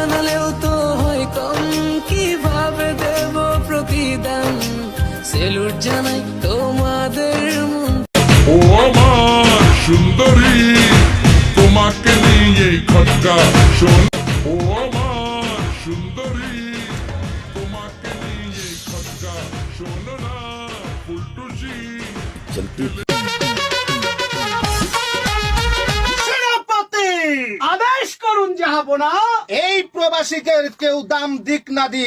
জানালেও তো হয় কম। কীভাবে দেব প্রতিদান? সেলুট জানাই তোমাদের ও আমার সুন্দরী তোমাকে নিয়ে খটকা শোন। ও আমার সুন্দরী করুন যাহাবো না এই প্রবাসীকে কেউ দাম দিক না দিক।